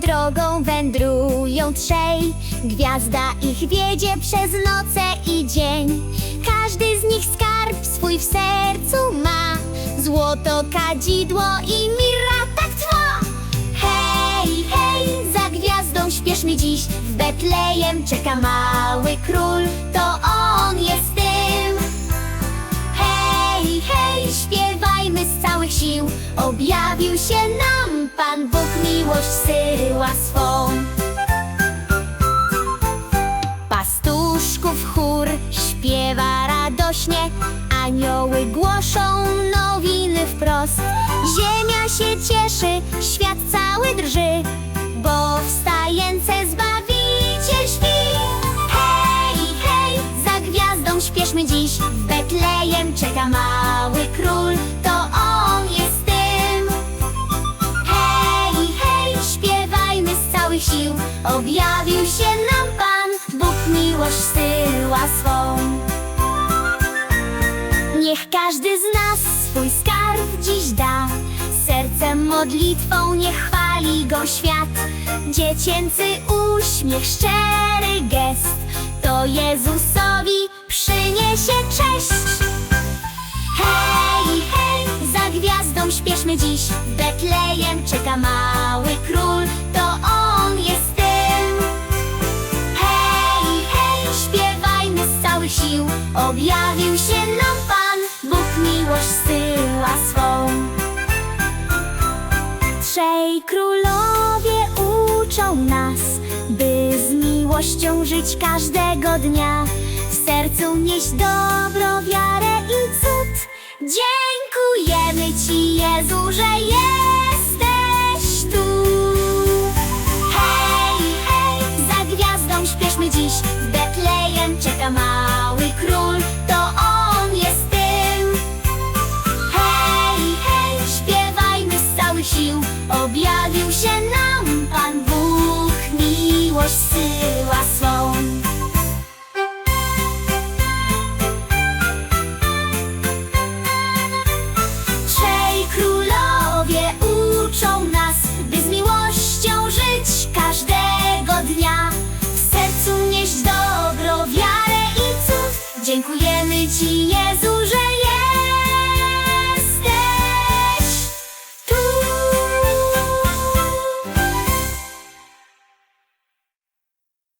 Drogą wędrują trzej. Gwiazda ich wiedzie przez noce i dzień. Każdy z nich skarb swój w sercu ma. Złoto, kadzidło i mirra tak trwa Hej, hej, za gwiazdą śpieszmy dziś. W Betlejem czeka mały król. To całych sił. Objawił się nam Pan Bóg miłość syła swą. Pastuszków chór śpiewa radośnie Anioły głoszą nowiny wprost. Ziemia się cieszy, świat cały drży Bo wstające Zbawiciel śpi. Hej, hej, za gwiazdą śpieszmy dziś. W Betlejem czeka mały król Objawił się nam Pan Bóg miłość syła swą. Niech każdy z nas swój skarb dziś da. Sercem modlitwą niech chwali go świat. Dziecięcy uśmiech, szczery gest. To Jezusowi przyniesie cześć. Hej, hej, za gwiazdą śpieszmy dziś. Betlejem czeka mały sił Objawił się nam Pan Bóg miłość syła swą. Trzej królowie uczą nas By z miłością żyć każdego dnia. W sercu nieść dobro, wiarę i cud. Dziękujemy Ci Jezu, że jesteś sił Objawił się nam Pan Bóg Miłość syła swą Trzej królowie uczą nas, by z miłością żyć każdego dnia. W sercu nieść dobro, wiarę i cud. Dziękujemy Ci,